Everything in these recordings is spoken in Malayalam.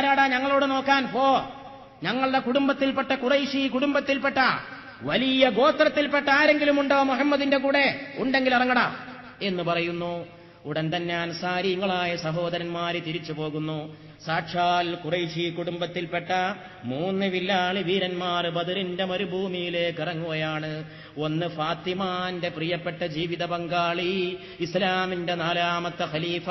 ആരാടാ ഞങ്ങളോട് നോക്കാൻ? പോ. ഞങ്ങളുടെ കുടുംബത്തിൽപ്പെട്ട കുറൈശി കുടുംബത്തിൽപ്പെട്ട വലിയ ഗോത്രത്തിൽപ്പെട്ട ആരെങ്കിലും ഉണ്ടോ മുഹമ്മദിന്റെ കൂടെ? ഉണ്ടെങ്കിൽ ഇറങ്ങടാ. എന്ന് പറയുന്നു. ഉടൻ തന്നെ അൻസാരിങ്ങളായ സഹോദരന്മാര് തിരിച്ചു പോകുന്നു. സാക്ഷാൽ കുറേശി കുടുംബത്തിൽപ്പെട്ട മൂന്ന് വില്ലാളി വീരന്മാർ ബദറിന്റെ മരുഭൂമിയിലേക്ക് ഇറങ്ങുകയാണ്. ഒന്ന് ഫാത്തിമാന്റെ പ്രിയപ്പെട്ട ജീവിത പങ്കാളി ഇസ്ലാമിന്റെ നാലാമത്തെ ഖലീഫ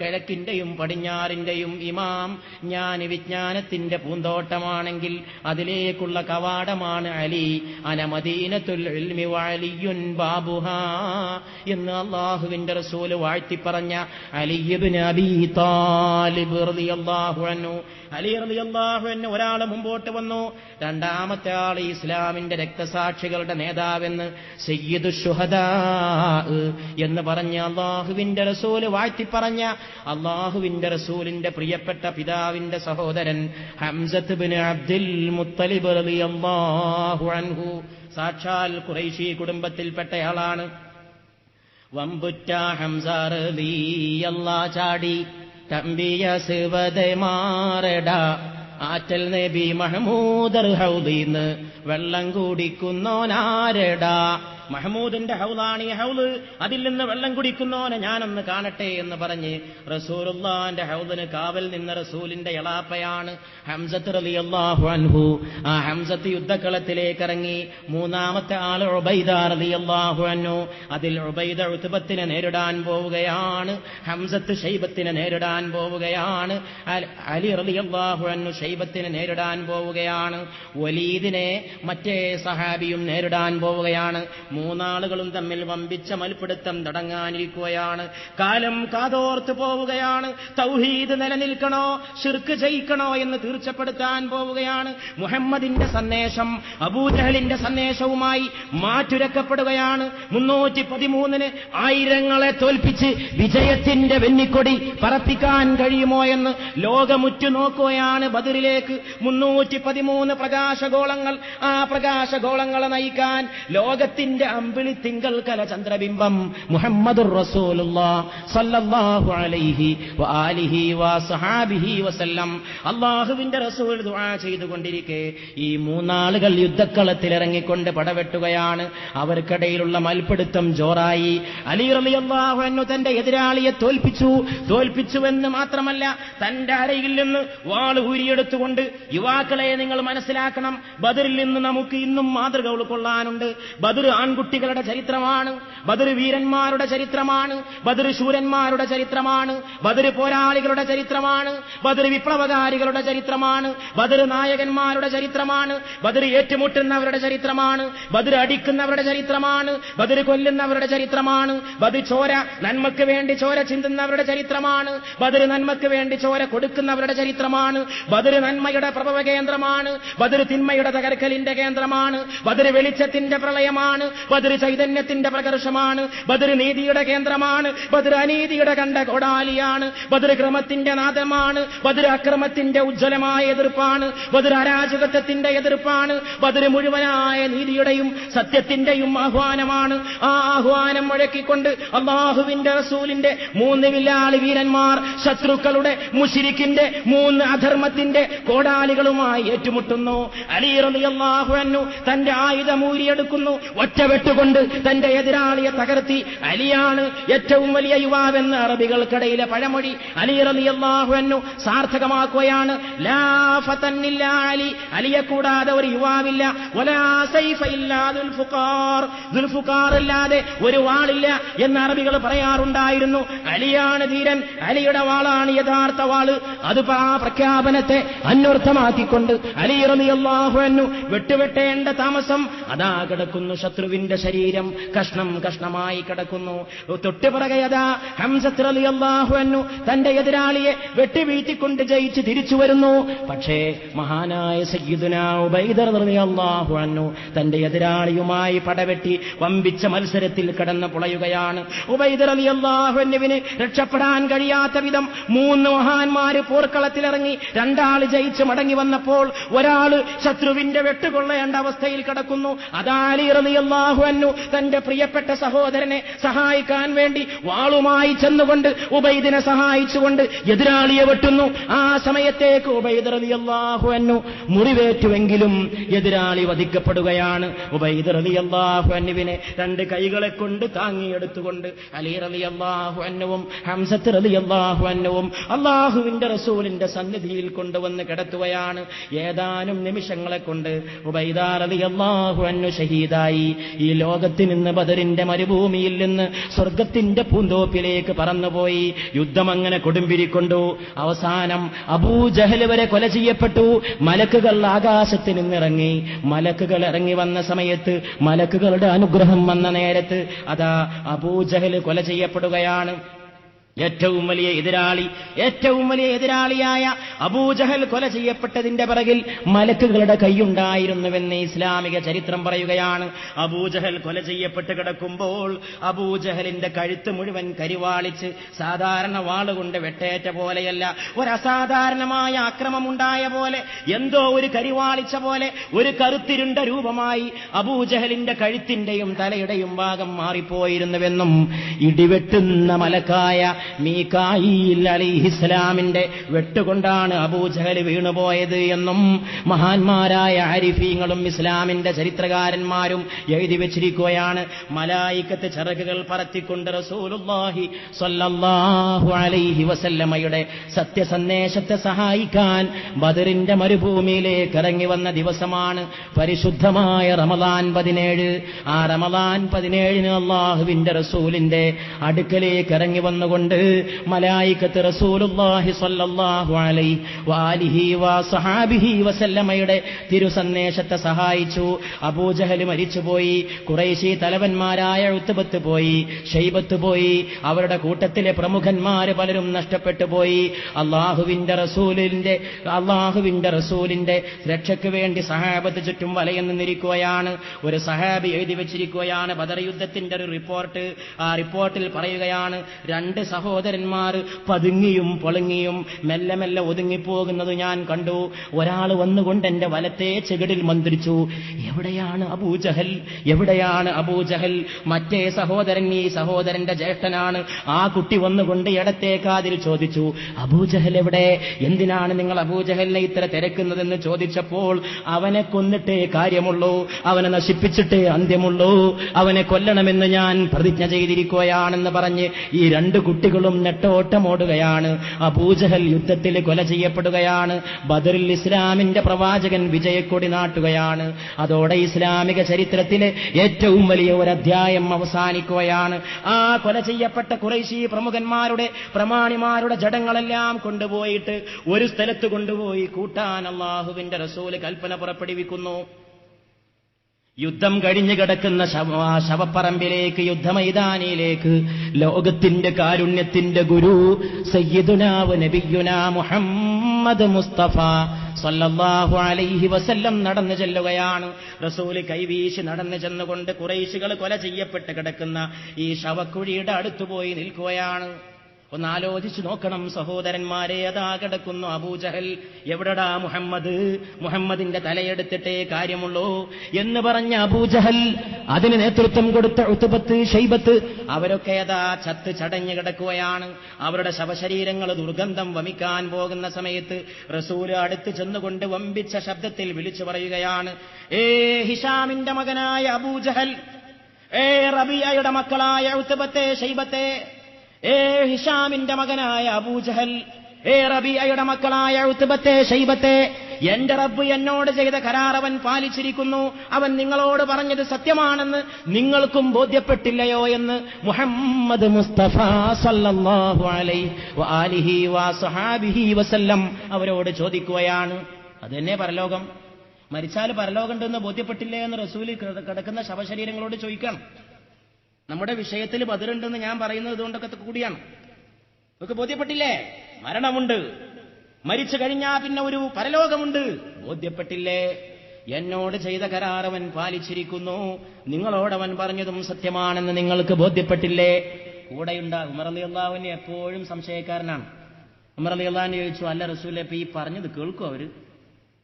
കിഴക്കിന്റെയും പടിഞ്ഞാറിന്റെയും ഇമാം ഞാൻ വിജ്ഞാനത്തിന്റെ പൂന്തോട്ടമാണെങ്കിൽ അതിലേക്കുള്ള കവാടമാണ് അലി. അനമദീനത്തുൽ ഇൽമി വഅലിയുൻ ബാബുഹാ എന്ന് അള്ളാഹുവിന്റെ റസൂൽ വാഴ്ത്തി പറഞ്ഞ അലിയുബിൻ അബി താലിബ് അൻഹു അലി റളിയല്ലാഹു അൻഹു ഒരാൾ മുമ്പോട്ട് വന്നു. രണ്ടാമത്തെ ആൾ ഇസ്ലാമിന്റെ രക്തസാക്ഷികളുടെ നേതാവെന്ന് സയ്യിദു എന്ന് പറഞ്ഞ അള്ളാഹുവിന്റെ റസൂൽ വാഴ്ത്തി പറഞ്ഞ അള്ളാഹുവിന്റെ റസൂലിന്റെ പ്രിയപ്പെട്ട പിതാവിന്റെ സഹോദരൻ ഹംസത്ത് ബിൻ അബ്ദുൽ മുത്തലിബ് റളിയല്ലാഹു അൻഹു. സാക്ഷാൽ ഖുറൈശി കുടുംബത്തിൽപ്പെട്ടയാളാണ്. വമ്പുറ്റ ഹംസാറിയല്ലാ ചാടി. തമ്പിയ സിവതെ ആറ്റൽ നബി മഹമൂദർ ഹൗദീന്ന് വെള്ളം കുടിക്കുന്നോനാരടാ. മഹമൂദിന്റെ ഹൗലാണ് ഈ ഹൗൽ അതിൽ നിന്ന് വെള്ളം കുടിക്കുന്നോനെ ഞാനൊന്ന് കാണട്ടെ എന്ന് പറഞ്ഞ് റസൂലുള്ളാന്റെ ഹൗദിന് കാവൽ നിന്ന റസൂലിന്റെ എളാപ്പയാണ് ഹംസത്ത് റളിയല്ലാഹു അൻഹു. ആ ഹംസത്ത് യുദ്ധക്കളത്തിലേക്ക് ഇറങ്ങി മൂന്നാമത്തെ ആൾ ഉബൈദ റളിയല്ലാഹു അൻഹു. അതിൽ ഉബൈദ ഉത്ബത്തിനെ നേരിടാൻ പോവുകയാണ്. ഹംസത്ത് ശൈബത്തിനെ നേരിടാൻ പോവുകയാണ്. അലി അലി അള്ളാഹു അൻഹു ശൈബത്തിനെ നേരിടാൻ പോവുകയാണ്. വലീദിനെ മറ്റേ സഹാബിയും നേരിടാൻ പോവുകയാണ്. മൂന്നാളുകളും തമ്മിൽ വമ്പിച്ച മൽപ്പിടുത്തം തുടങ്ങാനിരിക്കുകയാണ് കാലം കാതോർത്ത് പോവുകയാണ്. തൗഹീദ് നിലനിൽക്കണോ ഷിർക്ക് ജയിക്കണോ എന്ന് തീർച്ചപ്പെടുത്താൻ പോവുകയാണ്. മുഹമ്മദിന്റെ സന്ദേശം അബൂജഹലിന്റെ സന്ദേശവുമായി മാറ്റുരക്കപ്പെടുകയാണ്. മുന്നൂറ്റി പതിമൂന്നിന് ആയിരങ്ങളെ തോൽപ്പിച്ച് വിജയത്തിന്റെ വെന്നിക്കൊടി പറപ്പിക്കാൻ കഴിയുമോ എന്ന് ലോകമുറ്റുനോക്കുകയാണ് ബദറിലേക്ക്. മുന്നൂറ്റി പതിമൂന്ന് പ്രകാശഗോളങ്ങൾ ആ പ്രകാശഗോളങ്ങളെ നയിക്കാൻ ലോകത്തിന്റെ അമ്പിളി തിങ്കൾ കല ചന്ദ്രബിംബം സല്ലല്ലാഹു അലൈഹി അള്ളാഹുവിന്റെ റസൂൽ ദുആ ചെയ്തുകൊണ്ടിരിക്കെ. ഈ മൂന്നാളുകൾ യുദ്ധക്കളത്തിൽ ഇറങ്ങിക്കൊണ്ട് പടവെട്ടുകയാണ്. അവർക്കിടയിലുള്ള മൽപിടുത്തം ജോറായി. അലി റളിയല്ലാഹു അൻഹു തന്റെ എതിരാളിയെ തോൽപ്പിച്ചു. തോൽപ്പിച്ചുവെന്ന് മാത്രമല്ല തന്റെ അരയിൽ നിന്ന് വാൾ ഊരിയെടുത്തുകൊണ്ട് യുവാക്കളെ നിങ്ങൾ മനസ്സിലാക്കണം. ബദറിൽ നിന്ന് നമുക്ക് ഇന്നും മാതൃക ഉൾക്കൊള്ളാനുണ്ട് ബദർ ആൺകുട്ടികളുടെ ചരിത്രമാണ് ബദർ വീരന്മാരുടെ ചരിത്രമാണ് ബദർ ശൂരന്മാരുടെ ചരിത്രമാണ് ബദർ പോരാളികളുടെ ചരിത്രമാണ് ബദർ വിപ്ലവകാരികളുടെ ചരിത്രമാണ് ബദർ നായകന്മാരുടെ ചരിത്രമാണ് ബദർ ഏറ്റുമുട്ടുന്നവരുടെ ചരിത്രമാണ് ബദർ അടിക്കുന്നവരുടെ ചരിത്രമാണ് ബദർ കൊല്ലുന്നവരുടെ ചരിത്രമാണ് ബദർ ചോര നന്മക്ക് വേണ്ടി ചോര ചിന്തുന്നവരുടെ ചരിത്രമാണ് ബദർ നന്മക്ക് വേണ്ടി ചോര കൊടുക്കുന്നവരുടെ ചരിത്രമാണ് ബദർ നന്മയുടെ പ്രഭവ കേന്ദ്രമാണ് ബദർ തിന്മയുടെ തകർക്കലിന്റെ കേന്ദ്രമാണ് ബദർ വെളിച്ചത്തിന്റെ പ്രളയമാണ് ബദർ ചൈതന്യത്തിന്റെ പ്രകർഷമാണ്. ബദർ നീതിയുടെ കേന്ദ്രമാണ്. ബദർ അനീതിയുടെ കണ്ട കൊടാലിയാണ്. ബദർ ക്രമത്തിന്റെ നാദമാണ്. ബദർ അക്രമത്തിന്റെ ഉജ്ജ്വലമായ എതിർപ്പാണ്. ബദർ അരാജകത്വത്തിന്റെ എതിർപ്പാണ്. ബദർ മുഴുവനായ നീതിയുടെയും സത്യത്തിന്റെയും ആഹ്വാനമാണ്. ആ ആഹ്വാനം മുഴക്കിക്കൊണ്ട് അള്ളാഹുവിന്റെ റസൂലിന്റെ മൂന്ന് വില്ലാളി വീരന്മാർ ശത്രുക്കളുടെ മുഷിരിക്കിന്റെ മൂന്ന് അധർമ്മത്തിന്റെ കോടാലികളുമായി ഏറ്റുമുട്ടുന്നു. അലി റളിയല്ലാഹു അൻഹു തന്റെ ആയുധം ഊരിയെടുക്കുന്നു. ഒറ്റവെട്ടുകൊണ്ട് തന്റെ എതിരാളിയെ തകർത്തി. അലിയാണ് ഏറ്റവും വലിയ യുവാവെന്ന് അറബികൾക്കിടയിലെ പഴമൊഴി. അലി റളിയല്ലാഹു എന്നു സാർത്ഥകമാക്കുകയാണ്. അലി. അലിയെ കൂടാതെ ഒരു യുവാവില്ല. അല്ലാതെ ഒരു വാളില്ല എന്ന് അറബികൾ പറയാറുണ്ടായിരുന്നു. അലിയാണ് ധീരൻ. അലിയുടെ വാളാണ് യഥാർത്ഥ വാൾ. അത് ആ പ്രഖ്യാപനത്തെ അന്വർത്ഥമാക്കിക്കൊണ്ട് അലി റളിയല്ലാഹു അൻഹു വെട്ടുവെട്ടേണ്ട താമസം അതാ കിടക്കുന്നു ശത്രുവിന്റെ ശരീരം കഷ്ണം കഷ്ണമായി കിടക്കുന്നു. തൊട്ടുപിറകെ അതാ ഹംസത്ത് റളിയല്ലാഹു അൻഹു തന്റെ എതിരാളിയെ വെട്ടിവീഴ്ത്തിക്കൊണ്ട് ജയിച്ച് തിരിച്ചു വരുന്നു. പക്ഷേ മഹാനായ സയ്യിദുന ഉബൈദർ തന്റെ എതിരാളിയുമായി പടവെട്ടി വമ്പിച്ച മത്സരത്തിൽ കടന്നു പുളയുകയാണ്. ഉബൈദർ റളിയല്ലാഹു അൻഹുവിന് രക്ഷപ്പെടാൻ കഴിയാത്ത വിധം മൂന്ന് മഹാന്മാര് പോർക്കളത്തിലിറങ്ങി രണ്ടാൾ ജയിച്ച് മടങ്ങി വന്നപ്പോൾ ഒരാൾ ശത്രുവിന്റെ വെട്ടുകൊള്ളേണ്ട അവസ്ഥയിൽ കിടക്കുന്നു. അതാലി റളിയല്ലാഹു അന്നു തന്റെ പ്രിയപ്പെട്ട സഹോദരനെ സഹായിക്കാൻ വേണ്ടി വാളുമായി ചെന്നുകൊണ്ട് ഉബൈദിനെ സഹായിച്ചുകൊണ്ട് എതിരാളിയെ വെട്ടുന്നു. ആ സമയത്തേക്ക് ഉബൈദ് അള്ളാഹു അന്നു മുറിവേറ്റുവെങ്കിലും എതിരാളി വധിക്കപ്പെടുകയാണ്. ഉബൈദ് അള്ളാഹു അന്നുവിനെ രണ്ട് കൈകളെ കൊണ്ട് താങ്ങിയെടുത്തുകൊണ്ട് അലി അള്ളാഹു അന്നുവും ഹംസത്ത് അള്ളാഹു അന്നുവും അള്ളാഹുവിന്റെ റസൂലിന്റെ സന്നിധിയിൽ കൊണ്ടുവന്ന് കിടത്തുകയാണ്. ഏതാനും നിമിഷങ്ങളെ കൊണ്ട് അലി അള്ളാഹു അന്നു ഷഹീദായി. ഈ ലോകത്തിൽ നിന്ന് ബദറിന്റെ മരുഭൂമിയിൽ നിന്ന് സ്വർഗത്തിന്റെ പൂന്തോപ്പിലേക്ക് പറന്നുപോയി. യുദ്ധം അങ്ങനെ കൊടുമ്പിരിക്കൊണ്ടു. അവസാനം അബൂജഹൽ വരെ കൊല ചെയ്യപ്പെട്ടു. മലക്കുകൾ ആകാശത്ത് നിന്നിറങ്ങി. മലക്കുകൾ ഇറങ്ങി വന്ന സമയത്ത് മലക്കുകളുടെ അനുഗ്രഹം വന്ന നേരത്ത് അതാ അബൂജഹൽ കൊല ചെയ്യപ്പെടുകയാണ്. ഏറ്റവും വലിയ എതിരാളി ഏറ്റവും വലിയ എതിരാളിയായ അബൂജഹൽ കൊല ചെയ്യപ്പെട്ടതിന്റെ പിറകിൽ മലക്കുകളുടെ കൈയുണ്ടായിരുന്നുവെന്ന് ഇസ്ലാമിക ചരിത്രം പറയുകയാണ്. അബൂജഹൽ കൊല ചെയ്യപ്പെട്ട് കിടക്കുമ്പോൾ അബൂജഹലിന്റെ കഴുത്ത് മുഴുവൻ കരിവാളിച്ച് സാധാരണ വാളുകൊണ്ട് വെട്ടേറ്റ പോലെയല്ല ഒരു അസാധാരണമായ അക്രമമുണ്ടായ പോലെ എന്തോ ഒരു കരിവാളിച്ച പോലെ ഒരു കറുത്തിരുണ്ട രൂപമായി അബൂജഹലിന്റെ കഴുത്തിന്റെയും തലയുടെയും ഭാഗം മാറിപ്പോയിരുന്നുവെന്നും ഇടിവെട്ടുന്ന മലക്കായ മീക്കായിൽ അലിഹിസ്ലാമിന്റെ വെട്ടുകൊണ്ടാണ് അബൂജഹൽ വീണുപോയത് എന്നും മഹാന്മാരായ ആരിഫീങ്ങളും ഇസ്ലാമിന്റെ ചരിത്രകാരന്മാരും എഴുതി വെച്ചിരിക്കുകയാണ്. മലായിക്കത്ത് ചിറകുകൾ പറത്തിക്കൊണ്ട് റസൂലുല്ലാഹി സ്വല്ലല്ലാഹു അലൈഹി വസല്ലമയുടെ സത്യസന്ദേശത്തെ സഹായിക്കാൻ ബദറിന്റെ മരുഭൂമിയിലേക്ക് ഇറങ്ങി വന്ന ദിവസമാണ് പരിശുദ്ധമായ റമദാൻ പതിനേഴ്. ആ റമദാൻ പതിനേഴിന് അള്ളാഹുവിന്റെ റസൂലിന്റെ അടുക്കലേക്ക് ഇറങ്ങി വന്നുകൊണ്ട് മലായിക്കത്ത് വാലിഹി വസഹാബിഹി വസല്ലമയുടെ തിരുസന്ദേശത്തെ സഹായിച്ചു. അബൂജഹൽ മരിച്ചുപോയി. കുറേശി തലവന്മാരായ ഉത്തുബത്ത് പോയി. ഷെയ്ബത്ത് പോയി. അവരുടെ കൂട്ടത്തിലെ പ്രമുഖന്മാര് പലരും നഷ്ടപ്പെട്ടു പോയി. അള്ളാഹുവിന്റെ റസൂലിന്റെ അള്ളാഹുവിന്റെ റസൂലിന്റെ രക്ഷയ്ക്ക് വേണ്ടി സഹാബത്ത് ചുറ്റും വലയെന്ന് നിന്നിരിക്കുകയാണ് ഒരു സഹാബി എഴുതി വെച്ചിരിക്കുകയാണ്. ബദർ യുദ്ധത്തിന്റെ ഒരു റിപ്പോർട്ട്. ആ റിപ്പോർട്ടിൽ പറയുകയാണ് രണ്ട് സഹോദരന്മാർ പതുങ്ങിയും പൊളുങ്ങിയും മെല്ലെ മെല്ലെ ഒതുങ്ങിപ്പോകുന്നത് ഞാൻ കണ്ടു. ഒരാൾ വന്നുകൊണ്ട് എന്റെ വലത്തെ ചെകിടിൽ മന്ത്രിച്ചു എവിടെയാണ് അബൂജഹൽ? എവിടെയാണ് അബൂജഹൽ? മറ്റേ സഹോദരൻ ഈ സഹോദരന്റെ ജ്യേഷ്ഠനാണ്. ആ കുട്ടി വന്നുകൊണ്ട് ഇടത്തെ കാതിൽ ചോദിച്ചു അബൂജഹൽ എവിടെ? എന്തിനാണ് നിങ്ങൾ അബൂജഹലിനെ ഇത്ര തിരക്കുന്നതെന്ന് ചോദിച്ചപ്പോൾ അവനെ കൊന്നിട്ടേ കാര്യമുള്ളൂ അവനെ നശിപ്പിച്ചിട്ടേ അന്ത്യമുള്ളൂ അവനെ കൊല്ലണമെന്ന് ഞാൻ പ്രതിജ്ഞ ചെയ്തിരിക്കുകയാണെന്ന് പറഞ്ഞ് ഈ രണ്ട് കുട്ടികളും നെട്ടോട്ടമോടുകയാണ്. അബൂജഹൽ യുദ്ധത്തിൽ കൊല ചെയ്യപ്പെടുകയാണ്. ബദറിൽ ഇസ്ലാമിന്റെ പ്രവാചകൻ വിജയക്കൊടി നാട്ടുകയാണ്. അതോടെ ഇസ്ലാമിക ചരിത്രത്തിലെ ഏറ്റവും വലിയ ഒരു അധ്യായം അവസാനിക്കുകയാണ്. ആ കൊല ചെയ്യപ്പെട്ട കുറേശി പ്രമുഖന്മാരുടെ പ്രമാണിമാരുടെ ജഡങ്ങളെല്ലാം കൊണ്ടുപോയിട്ട് ഒരു സ്ഥലത്ത് കൊണ്ടുപോയി കൂട്ടാൻ അള്ളാഹുവിന്റെ റസൂൽ കൽപ്പന പുറപ്പെടുവിക്കുന്നു. യുദ്ധം കഴിഞ്ഞു കിടക്കുന്ന ശവപ്പറമ്പിലേക്ക് യുദ്ധമൈതാനിയിലേക്ക് ലോകത്തിന്റെ കാരുണ്യത്തിന്റെ ഗുരു സയ്യിദുനാവ് നബിയുന മുഹമ്മദ് മുസ്തഫ സല്ലല്ലാഹു അലൈഹി വസല്ലം നടന്നു ചെല്ലുകയാണ്. റസൂൽ കൈവീശി നടന്നു ചെന്നുകൊണ്ട് കുറേശികൾ കൊല ചെയ്യപ്പെട്ട് കിടക്കുന്ന ഈ ശവക്കുഴിയുടെ അടുത്തുപോയി നിൽക്കുകയാണ്. ഒന്ന് ആലോചിച്ച് നോക്കണം സഹോദരന്മാരെ അതാ കിടക്കുന്നു അബൂജഹൽ എവിടടാ മുഹമ്മദ്? മുഹമ്മദിന്റെ തലയെടുത്തിട്ടേ കാര്യമുള്ളൂ എന്ന് പറഞ്ഞ അബൂജഹൽ അതിന് നേതൃത്വം കൊടുത്ത ഉത്തുപത്ത് ഷെയ്ബത്ത് അവരൊക്കെ അതാ ചത്ത് ചടഞ്ഞു കിടക്കുകയാണ്. അവരുടെ ശവശരീരങ്ങൾ ദുർഗന്ധം വമിക്കാൻ പോകുന്ന സമയത്ത് റസൂൽ അടുത്ത് ചെന്നുകൊണ്ട് വമ്പിച്ച ശബ്ദത്തിൽ വിളിച്ചു പറയുകയാണ് ഏ ഹിഷാമിന്റെ മകനായ അബൂജഹൽ ഏ റബിയയുടെ മക്കളായ ഉത്തുപത്തെ ഷൈബത്തെ ഏ ഹിഷാമിന്റെ മകനായ അബൂജഹൽ ഏ റബിയയുടെ മക്കളായ ഉത്തുബത്തെ ശൈബത്തെ എന്റെ റബ്ബ് എന്നോട് ചെയ്ത കരാർ അവൻ പാലിച്ചിരിക്കുന്നു. അവൻ നിങ്ങളോട് പറഞ്ഞത് സത്യമാണെന്ന് നിങ്ങൾക്കും ബോധ്യപ്പെട്ടില്ലയോ എന്ന് മുഹമ്മദ് മുസ്തഫ സല്ലല്ലാഹു അലൈഹി വസല്ലം അവരോട് ചോദിക്കുകയാണ്. അതെന്നെ പരലോകം. മരിച്ചാൽ പരലോകമുണ്ടെന്ന് ബോധ്യപ്പെട്ടില്ലേ എന്ന് റസൂൽ കിടക്കുന്ന ശവശരീരങ്ങളോട് ചോദിക്കണം നമ്മുടെ വിഷയത്തിൽ ബദറുണ്ടെന്ന് ഞാൻ പറയുന്നത് ഇതുകൊണ്ടൊക്കെ കൂടിയാണ്. നമുക്ക് ബോധ്യപ്പെട്ടില്ലേ? മരണമുണ്ട്. മരിച്ചു കഴിഞ്ഞാൽ പിന്നെ ഒരു പരലോകമുണ്ട്. ബോധ്യപ്പെട്ടില്ലേ? എന്നോട് ചെയ്ത കരാറവൻ പാലിച്ചിരിക്കുന്നു. നിങ്ങളോടവൻ പറഞ്ഞതും സത്യമാണെന്ന് നിങ്ങൾക്ക് ബോധ്യപ്പെട്ടില്ലേ? കൂടെയുണ്ടാകും ഉമർ അലി എപ്പോഴും സംശയക്കാരനാണ്. ഉമർ അലി ചോദിച്ചു അല്ല റസൂലെ ഈ പറഞ്ഞത് കേൾക്കും അവർ?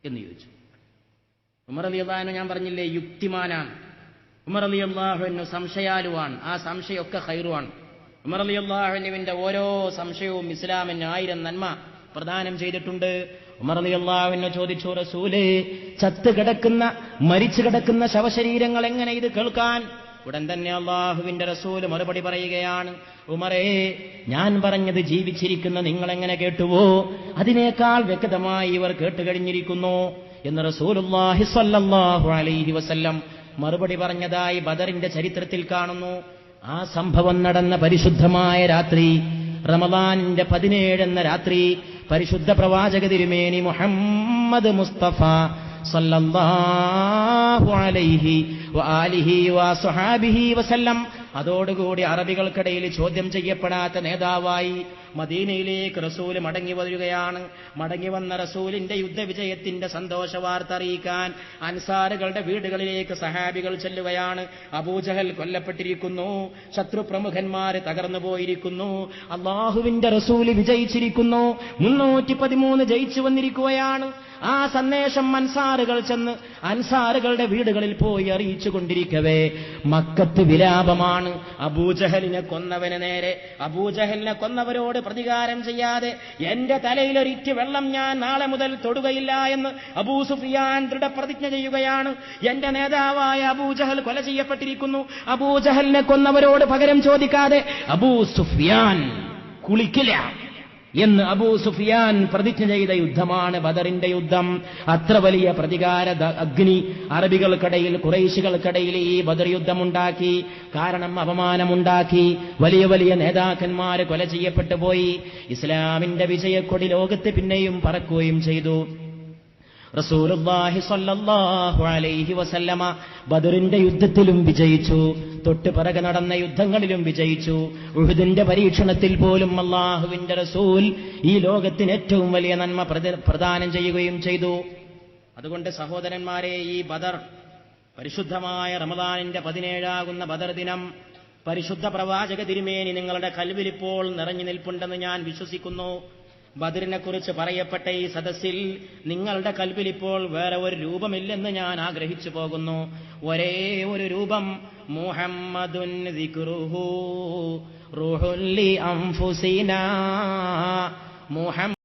എന്ന് ചോദിച്ചു. ഉമർ അലി ഞാൻ പറഞ്ഞില്ലേ യുക്തിമാനാണ്. ഉമർ അലി അള്ളാഹുവിന് സംശയാലുവാണ്. ആ സംശയമൊക്കെ ഖൈറുവാണ്. ഉമർ അലി അള്ളാഹുവിന്റെ ഓരോ സംശയവും ഇസ്ലാമിന് ആയിരം നന്മ പ്രദാനം ചെയ്തിട്ടുണ്ട്. ഉമർ അലി അള്ളാഹുവിനെ ചോദിച്ചു റസൂൽ ചത്ത് കിടക്കുന്ന മരിച്ചു കിടക്കുന്ന ശവശരീരങ്ങൾ എങ്ങനെ ഇത് കേൾക്കാൻ? ഉടൻ തന്നെ അള്ളാഹുവിന്റെ റസൂൽ മറുപടി പറയുകയാണ് ഉമറേ ഞാൻ പറഞ്ഞത് ജീവിച്ചിരിക്കുന്ന നിങ്ങൾ എങ്ങനെ കേട്ടുവോ? അതിനേക്കാൾ വ്യക്തമായി ഇവർ കേട്ടുകഴിഞ്ഞിരിക്കുന്നു. എന്ന് റസൂലുള്ളാഹി സ്വല്ലല്ലാഹു അലൈഹി വസല്ലം മറുപടി പറഞ്ഞതായി ബദറിന്റെ ചരിത്രത്തിൽ കാണുന്നു. ആ സംഭവം നടന്ന പരിശുദ്ധമായ രാത്രി റമദാനിന്റെ പതിനേഴെന്ന രാത്രി പരിശുദ്ധ പ്രവാചക തിരുമേനി മുഹമ്മദ് മുസ്തഫ അതോടുകൂടി അറബികൾക്കിടയിൽ ചോദ്യം ചെയ്യപ്പെടാത്ത നേതാവായി മദീനയിലേക്ക് റസൂൽ മടങ്ങി വരികയാണ്. മടങ്ങി വന്ന റസൂലിന്റെ യുദ്ധവിജയത്തിന്റെ സന്തോഷ വാർത്ത അറിയിക്കാൻ അൻസാറുകളുടെ വീടുകളിലേക്ക് സഹാബികൾ ചെല്ലുകയാണ്. അബൂജഹൽ കൊല്ലപ്പെട്ടിരിക്കുന്നു. ശത്രു പ്രമുഖന്മാര് തകർന്നു പോയിരിക്കുന്നു. അള്ളാഹുവിന്റെ റസൂൽ വിജയിച്ചിരിക്കുന്നു. മുന്നൂറ്റി പതിമൂന്ന് ജയിച്ചു വന്നിരിക്കുകയാണ്. ആ സന്ദേശം അൻസാറുകൾ ചെന്ന് അൻസാറുകളുടെ വീടുകളിൽ പോയി അറിയിച്ചു കൊണ്ടിരിക്കവേ. മക്കത്ത് വിലാപമാണ്. അബൂജഹലിനെ കൊന്നവന് നേരെ. അബൂജഹലിനെ കൊന്നവരോട് പ്രതികാരം ചെയ്യാതെ എന്റെ തലയിലൊരിറ്റ് വെള്ളം ഞാൻ നാളെ മുതൽ തൊടുകയില്ല എന്ന് അബൂ സുഫിയാൻ ദൃഢപ്രതിജ്ഞ ചെയ്യുകയാണ്. എന്റെ നേതാവായ അബൂ ജഹൽ കൊല ചെയ്യപ്പെട്ടിരിക്കുന്നു. അബൂ ജഹലിനെ കൊന്നവരോട് പകരം ചോദിക്കാതെ അബൂ സുഫിയാൻ കുളിക്കില്ല. എന്ന് അബൂ സുഫിയാൻ പ്രതിജ്ഞ ചെയ്ത യുദ്ധമാണ് ബദറിന്റെ യുദ്ധം. അത്ര വലിയ പ്രതികാര അഗ്നി അറബികൾക്കിടയിൽ കുറേശികൾക്കിടയിൽ ഈ ബദർ യുദ്ധമുണ്ടാക്കി കാരണം അപമാനമുണ്ടാക്കി വലിയ വലിയ നേതാക്കന്മാർ കൊല ചെയ്യപ്പെട്ടു പോയി. ഇസ്ലാമിന്റെ വിജയക്കൊടി ലോകത്ത് പിന്നെയും പറക്കുകയും ചെയ്തു. റസൂലുള്ളാഹി സ്വല്ലല്ലാഹു അലൈഹി വസല്ലമ ബദറിന്റെ യുദ്ധത്തിലും വിജയിച്ചു. തൊട്ട് പിറകെ നടന്ന യുദ്ധങ്ങളിലും വിജയിച്ചു. ഉഹുദിന്റെ പരീക്ഷണത്തിൽ പോലും അള്ളാഹുവിന്റെ റസൂൽ ഈ ലോകത്തിന് ഏറ്റവും വലിയ നന്മ പ്രദ- പ്രദാനം ചെയ്യുകയും ചെയ്തു. അതുകൊണ്ട് സഹോദരന്മാരെ ഈ ബദർ പരിശുദ്ധമായ റമദാനിന്റെ പതിനേഴാകുന്ന ബദർ ദിനം പരിശുദ്ധ പ്രവാചക തിരുമേനി നിങ്ങളുടെ കൽവിലിപ്പോൾ നിറഞ്ഞു നിൽപ്പുണ്ടെന്ന് ഞാൻ വിശ്വസിക്കുന്നു. ബദറിനെ കുറിച്ച് പറയപ്പെട്ട ഈ സദസ്സിൽ നിങ്ങളുടെ കൽവിൽ ഇപ്പോൾ വേറെ ഒരു രൂപമില്ലെന്ന് ഞാൻ ആഗ്രഹിച്ചു പോകുന്നു. ഒരേ ഒരു രൂപം. മുഹമ്മദുൻ റൂഹുല്ലി അംഫുസിനാ. മുഹമ്മദ്